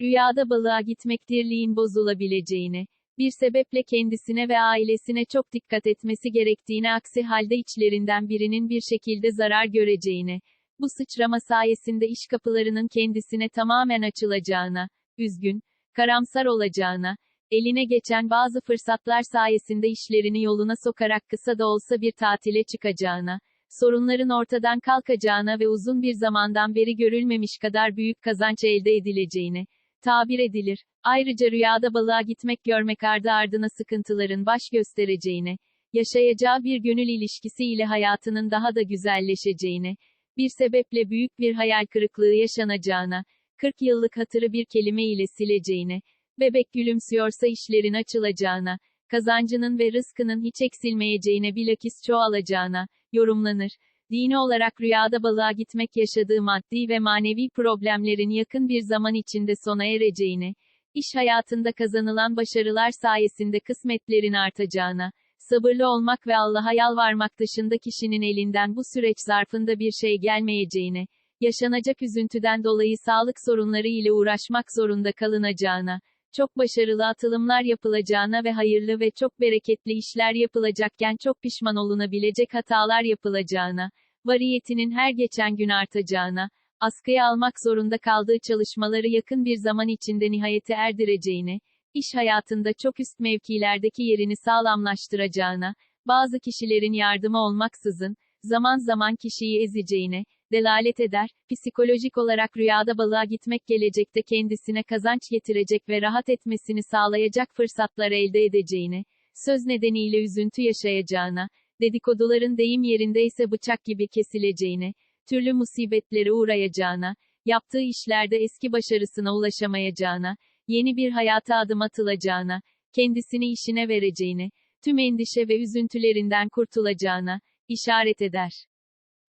Rüyada balığa gitmek dirliğin bozulabileceğini, bir sebeple kendisine ve ailesine çok dikkat etmesi gerektiğini aksi halde içlerinden birinin bir şekilde zarar göreceğini, bu sıçrama sayesinde iş kapılarının kendisine tamamen açılacağına, üzgün, karamsar olacağına, eline geçen bazı fırsatlar sayesinde işlerini yoluna sokarak kısa da olsa bir tatile çıkacağına, sorunların ortadan kalkacağına ve uzun bir zamandan beri görülmemiş kadar büyük kazanç elde edileceğini, tabir edilir. Ayrıca rüyada balığa gitmek görmek ardı ardına sıkıntıların baş göstereceğini, yaşayacağı bir gönül ilişkisi ile hayatının daha da güzelleşeceğini, bir sebeple büyük bir hayal kırıklığı yaşanacağına, 40 yıllık hatırı bir kelime ile sileceğine, bebek gülümsüyorsa işlerin açılacağına, kazancının ve rızkının hiç eksilmeyeceğine bilakis çoğalacağına, yorumlanır. Dini olarak rüyada balığa gitmek yaşadığı maddi ve manevi problemlerin yakın bir zaman içinde sona ereceğine, iş hayatında kazanılan başarılar sayesinde kısmetlerin artacağına, sabırlı olmak ve Allah'a yalvarmak dışında kişinin elinden bu süreç zarfında bir şey gelmeyeceğine, yaşanacak üzüntüden dolayı sağlık sorunları ile uğraşmak zorunda kalınacağına, çok başarılı atılımlar yapılacağına ve hayırlı ve çok bereketli işler yapılacakken çok pişman olunabilecek hatalar yapılacağına, variyetinin her geçen gün artacağına, askıya almak zorunda kaldığı çalışmaları yakın bir zaman içinde nihayete erdireceğine, iş hayatında çok üst mevkilerdeki yerini sağlamlaştıracağına, bazı kişilerin yardımı olmaksızın, zaman zaman kişiyi ezeceğine, delalet eder, psikolojik olarak rüyada balığa gitmek gelecekte kendisine kazanç getirecek ve rahat etmesini sağlayacak fırsatlar elde edeceğine, söz nedeniyle üzüntü yaşayacağına, dedikoduların deyim yerindeyse bıçak gibi kesileceğine, türlü musibetlere uğrayacağına, yaptığı işlerde eski başarısına ulaşamayacağına, yeni bir hayata adım atılacağına, kendisini işine vereceğine, tüm endişe ve üzüntülerinden kurtulacağına, işaret eder.